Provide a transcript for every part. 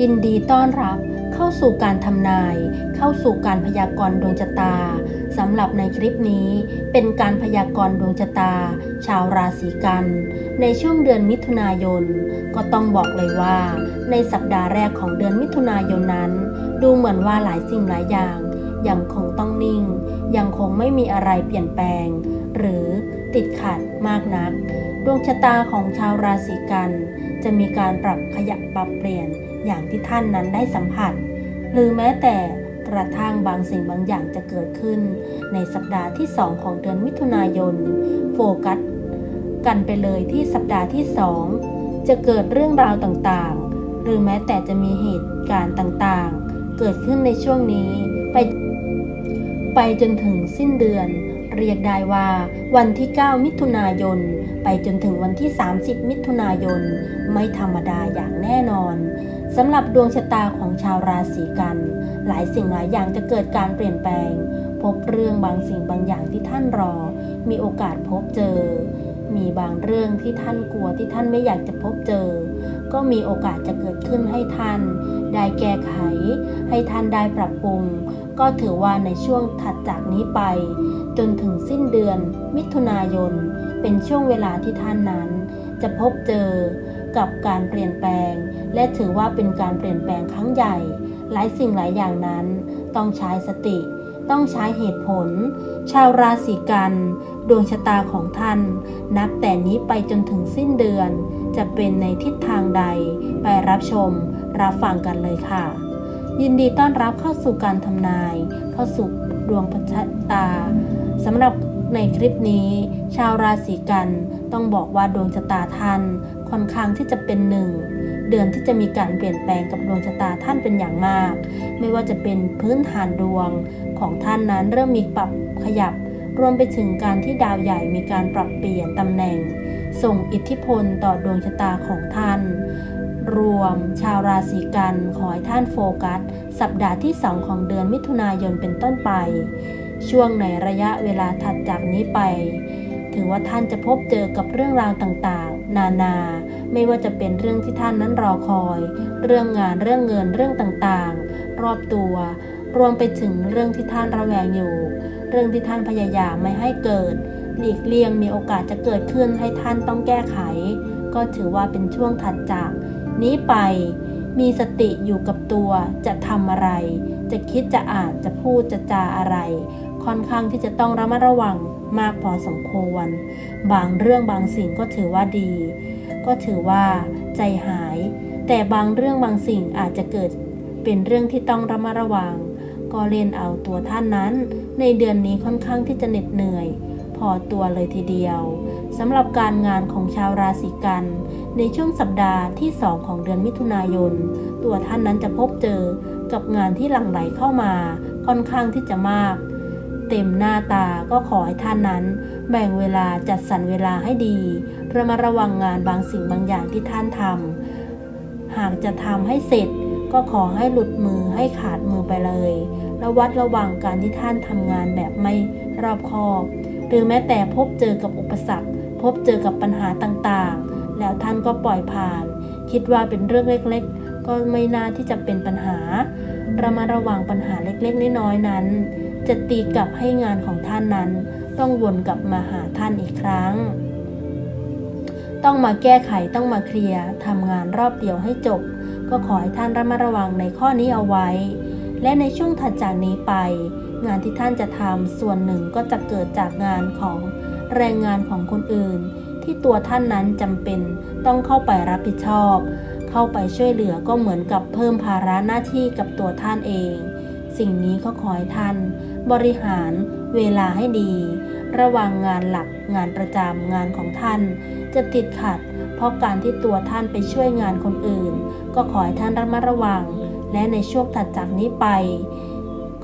ยินดีต้อนรับเข้าสู่การทำนาย เข้าสู่การพยากรณ์ดวงชะตาสำหรับในคลิปนี้เป็นการพยากรณ์ดวงชะตา ชาวราศีกัน ในช่วงเดือนมิถุนายน ก็ต้องบอกเลยว่า ในสัปดาห์แรกของเดือนมิถุนายนนั้น ดูเหมือนว่าหลายสิ่งหลายอย่างยังคงต้องนิ่ง ยังคงไม่มีอะไรเปลี่ยนแปลง หรือติดขัดมากนัก ดวงชะตาของชาวราศีกัน จะมีการปรับขยับปรับเปลี่ยน อย่างที่ท่านนั้นได้สัมผัส หรือแม้แต่กระทั่งบางสิ่งบางอย่างจะเกิดขึ้น ในสัปดาห์ที่ 2 ของเดือนมิถุนายน โฟกัส กันไปเลยที่สัปดาห์ที่ 2 จะเกิดเรื่องราวต่างๆ หรือแม้แต่จะมีเหตุการณ์ต่างๆ เกิดขึ้นในช่วงนี้ไป ไปจนถึงสิ้นเดือน เรียกได้ว่าวันที่ 9 มิถุนายน ไปจนถึงวันที่ 30 มิถุนายน ไม่ธรรมดาอย่างแน่นอนสำหรับดวงชะตาของชาวราศีกัน หลายสิ่งหลายอย่างจะเกิดการเปลี่ยนแปลง พบเรื่องบางสิ่งบางอย่างที่ท่านรอ มีโอกาสพบเจอ มีบางเรื่องที่ท่านกลัวที่ท่านไม่อยากจะพบเจอ ก็มีโอกาสจะเกิดขึ้นให้ท่าน ได้แก้ไข ให้ท่านได้ปรับปรุง ก็ถือว่าในช่วงถัดจากนี้ไป จนถึงสิ้นเดือน มิถุนายน เป็นช่วงเวลาที่ท่านนั้น จะพบเจอกับการเปลี่ยนแปลง และถือว่าเป็นการเปลี่ยนแปลงครั้งใหญ่ หลายสิ่งหลายอย่างนั้น ต้องใช้สติ ต้องใช้เหตุผล ชาวราศีกัน ดวงชะตาของท่าน นับแต่นี้ไปจนถึงสิ้นเดือน จะเป็นในทิศทางใด ไปรับชม รับฟังกันเลยค่ะ ยินดีต้อนรับเข้าสู่การทำนาย เข้าสู่ดวงพชะตาสำหรับในคลิปนี้ ชาวราศีกันต้องบอกว่าดวงชะตาท่านค่อนข้างที่จะเป็นหนึ่งเดือนที่จะมีการเปลี่ยนแปลงกับดวงชะตาท่านเป็นอย่างมาก ไม่ว่าจะเป็นพื้นฐานดวงของท่านนั้นเริ่มมีปรับขยับ รวมไปถึงการที่ดาวใหญ่มีการปรับเปลี่ยนตำแหน่ง ส่งอิทธิพลต่อดวงชะตาของท่าน รวม ชาวราศีกันขอให้ท่านโฟกัส สัปดาห์ที่ 2 ของเดือนมิถุนายนเป็นต้นไป ช่วงในระยะเวลาถัดจากนี้ไป ถือว่าท่านจะพบเจอกับเรื่องราวต่างๆ นานา ไม่ว่าจะเป็นเรื่องที่ท่านนั้นรอคอย เรื่องงานเรื่องเงินเรื่องต่างๆ รอบตัว รวมไปถึงเรื่องที่ท่านระแวงอยู่ เรื่องที่ท่านพยายามไม่ให้เกิดหลีกเลี่ยงมีโอกาสจะเกิดขึ้นให้ท่านต้องแก้ไข ก็ถือว่าเป็นช่วงถัดจาก นี้ไป มีสติอยู่กับตัวจะทำอะไร จะคิดจะอ่านจะพูดจะจาอะไร ค่อนข้างที่จะต้องระมัดระวังมากพอสมควร บางเรื่องบางสิ่งก็ถือว่าดี ก็ถือว่าใจหาย แต่บางเรื่องบางสิ่งอาจจะเกิดเป็นเรื่องที่ต้องระมัดระวัง ก็เรียนเอาตัวท่านนั้น ในเดือนนี้ค่อนข้างที่จะเหน็ดเหนื่อย อตัวเลยทีเดียวสำหรับการงานของชาวราศีกัน ในช่วงสัปดาห์ที่ 2 ของเดือนมิถุนายน ตัวท่านนั้นจะพบเจอกับงานที่หลั่งไหลเข้ามาค่อนข้างที่จะมาก เต็มหน้าตาก็ขอให้ท่านนั้น แบ่งเวลาจัดสรรเวลาให้ดีระมัดระวังงานบางสิ่งบางอย่างที่ท่านทำหากจะทำให้เสร็จก็ขอให้หลุดมือให้ขาดมือไปเลย ระวัดระวังการที่ท่านทำงานแบบไม่รอบคอบ รือแม้แต่พบเจอกับอุปสรรค พบเจอกับปัญหาต่างๆ แล้วท่านก็ปล่อยผ่าน คิดว่าเป็นเรื่องเล็กๆ ก็ไม่น่าที่จะเป็นปัญหาระมัดระวังปัญหาเล็กๆ น้อยๆนั้น จะตีกลับให้งานของท่านนั้น ต้องวนกลับมาหาท่านอีกครั้ง ต้องมาแก้ไขต้องมาเคลียร์ทำงานรอบเดียวให้จบ ก็ขอให้ท่านระมัดระวังในข้อนี้เอาไว้ และในช่วงถัดจากนี้ไป งานที่ท่านจะทำส่วนหนึ่งก็จะเกิดจากงานของแรงงานของคนอื่น ที่ตัวท่านนั้นจำเป็นต้องเข้าไปรับผิดชอบ เข้าไปช่วยเหลือก็เหมือนกับเพิ่มภาระหน้าที่กับตัวท่านเอง สิ่งนี้ก็ขอให้ท่าน บริหารเวลาให้ดี ระว่างงานหลักงานประจำงานของท่าน จะติดขัด เพราะการที่ตัวท่านไปช่วยงานคนอื่น ก็ขอให้ท่านระมัดระวัง และในช่วงถัดจากนี้ไป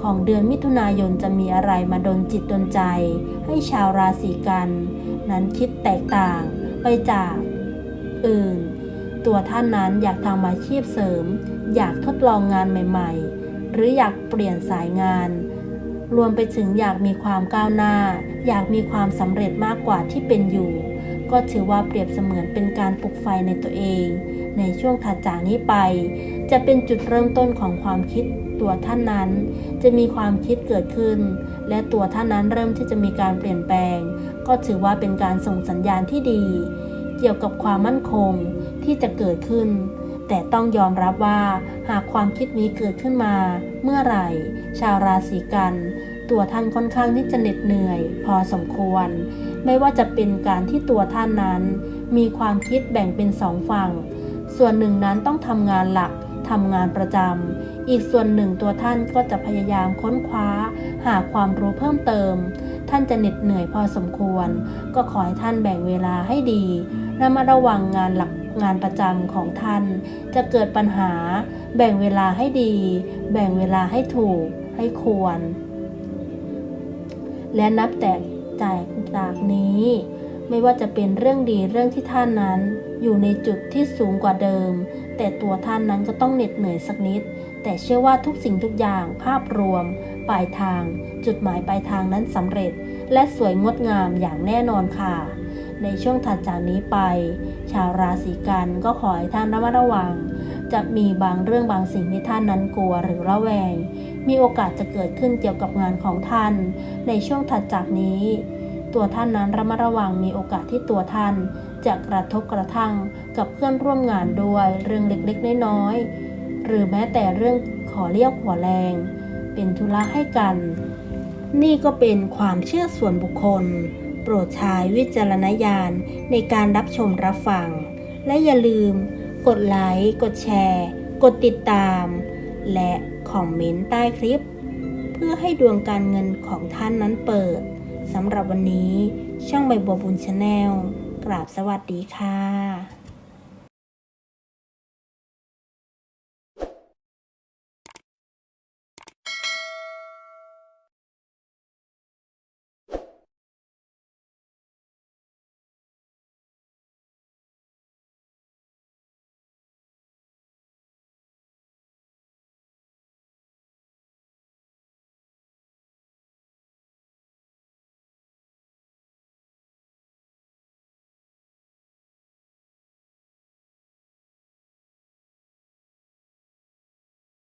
ของเดือนมิถุนายนจะมีอะไรมาดนจิตดนใจ ให้ชาวราศีกัน นั้นคิดแตกต่างไปจากอื่น ตัวท่านนั้นอยากทำอาชีพเสริม อยากทดลองงานใหม่ ๆ หรืออยากเปลี่ยนสายงาน รวมไปถึงอยากมีความก้าวหน้า อยากมีความสำเร็จมากกว่าที่เป็นอยู่ ก็ถือว่าเปรียบเสมือนเป็นการปลุกไฟในตัวเอง ในช่วงถัดจากนี้ไป จะเป็นจุดเริ่มต้นของความคิด ตัวท่านนั้น จะมีความคิดเกิดขึ้น และตัวท่านนั้นเริ่มที่จะมีการเปลี่ยนแปลง ก็ถือว่าเป็นการส่งสัญญาณที่ดี เกี่ยวกับความมั่นคงที่จะเกิดขึ้น แต่ต้องยอมรับว่า หากความคิดนี้เกิดขึ้นมา เมื่อไหร่ ชาวราศีกัน ตัวท่านค่อนข้างที่จะเหน็ดเหนื่อย พอสมควร ไม่ว่าจะเป็นการที่ตัวท่านนั้น มีความคิดแบ่งเป็นสองฝั่ง ส่วนหนึ่งนั้นต้องทำงานหลักทำงานประจำ อีกส่วนหนึ่งตัวท่านก็จะพยายามค้นคว้า หาความรู้เพิ่มเติม ท่านจะเหน็ดเหนื่อยพอสมควร ก็ขอให้ท่านแบ่งเวลาให้ดีระมัดระวังงานหลักงานประจำของท่าน จะเกิดปัญหา แบ่งเวลาให้ดี แบ่งเวลาให้ถูกให้ควร และนับแต่จากจากนี้ ไม่ว่าจะเป็นเรื่องดีเรื่องที่ท่านนั้น อยู่ในจุดที่สูงกว่าเดิม แต่ตัวท่านนั้นก็ต้องเหน็ดเหนื่อยสักนิด แต่เชื่อว่าทุกสิ่งทุกอย่างภาพรวม ปลายทาง จุดหมายปลายทางนั้นสำเร็จ และสวยงดงามอย่างแน่นอนค่ะ ในช่วงถัดจากนี้ไป ชาวราศีกันก็ขอให้ท่านระมัดระวัง จะมีบางเรื่องบางสิ่งที่ท่านนั้นกลัวหรือระแวง มีโอกาสจะเกิดขึ้นเกี่ยวกับงานของท่าน ในช่วงถัดจากนี้ ตัวท่านนั้นระมัดระวังมีโอกาสที่ตัวท่าน จะกระทบกระทั่งกับเพื่อนร่วมงานด้วยเรื่องเล็กๆน้อยๆ หรือแม้แต่เรื่องขอเรียกหัวแรง เป็นธุระให้กัน นี่ก็เป็นความเชื่อส่วนบุคคล โปรดใช้วิจารณญาณในการรับชมรับฟัง และอย่าลืม กดไลค์กดแชร์ กดติดตาม และคอมเมนต์ใต้คลิป เพื่อให้ดวงการเงินของท่านนั้นเปิดสำหรับวันนี้ช่องใบบัวบุญชาแนลกราบสวัสดีค่ะ